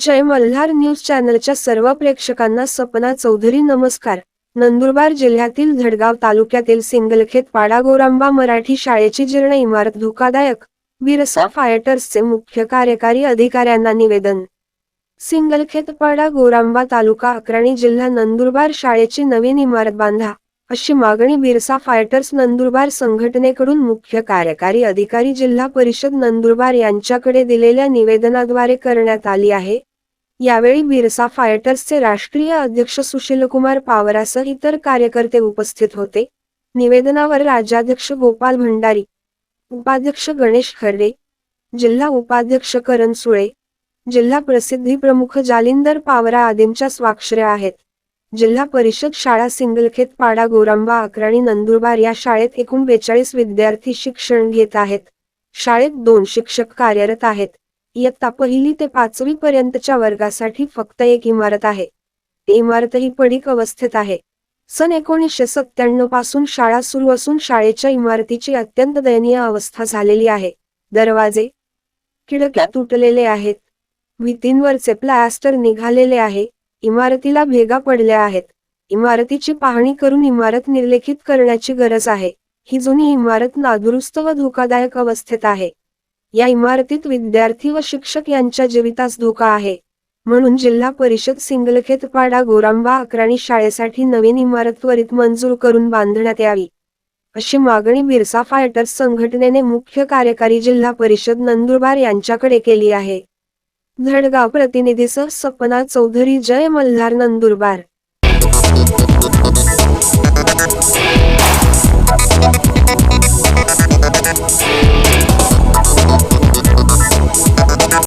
जय Malhar news चॅनलच्या सर्व प्रेक्षकांना सपना चौधरी नमस्कार. नंदुरबार जिल्ह्यातील धडगाव तालुक्यातील सिंगलखेत पाडा गोरांबा मराठी शाळेची जीर्ण इमारत धोकादायक. बिरसा फायटर्सचे मुख्य कार्यकारी अधिकाऱ्यांना निवेदन. सिंगलखेत पाडा गोरांबा तालुका अक्राणी जिल्हा नंदुरबार शाळेची नवीन इमारत बांधा. अशी मागणी बिरसा फायटर्स नंदुरबार संघटनेकडून मुख्य कार्यकारी अधिकारी जिल्हा परिषद नंदुरबार यांच्याकडे दिलेल्या निवेदनाद्वारे करण्यात आली आहे. यावेळी बिरसा फायटर्सचे राष्ट्रीय अध्यक्ष सुशीलकुमार पावरासह इतर कार्यकर्ते उपस्थित होते. निवेदनावर राज्याध्यक्ष गोपाल भंडारी उपाध्यक्ष गणेश खर्डे जिल्हा उपाध्यक्ष करण सुळे जिल्हा प्रसिद्धी प्रमुख जालिंदर पावरा आदींच्या स्वाक्षऱ्या आहेत. जिल्हा परिषद शाळा सिंगलखेत पाडा गोरांबा अक्राणी नंदुरबार या शाळेत एकूण बेचाळीस विद्यार्थी शिक्षण घेत आहेत. शाळेत दोन शिक्षक कार्यरत आहेत. इयत्ता पहिली ते पाचवी पर्यंतच्या वर्गासाठी फक्त एक इमारत आहे. ती इमारतही पडीक अवस्थेत आहे. सन एकोणीसशे सत्त्याण्णवपासून शाळा सुरू असून शाळेच्या इमारतीची अत्यंत दयनीय अवस्था झालेली आहे. दरवाजे खिडक्या तुटलेले आहेत. भिंतींवरचे प्लास्टर निघालेले आहे. इमारतीला भेगा पडल्या आहेत. इमारतीची पाहणी करून इमारत निर्लेखित करण्याची गरज आहे. ही जुनी इमारत नादुरुस्त व धोकादायक अवस्थेत आहे. या इमारतीत विद्यार्थी व शिक्षक यांच्या जीवितास धोका आहे. म्हणून जिल्हा परिषद सिंगलखेतपाडा गोरांबा अकराणी शाळेसाठी नवीन इमारत त्वरित मंजूर करून बांधण्यात यावी. अशी मागणी बिरसा फायटर्स संघटनेने मुख्य कार्यकारी जिल्हा परिषद नंदुरबार यांच्याकडे केली आहे. धडगाव प्रतिनिधीसह सपना चौधरी जय मल्हार नंदुरबार.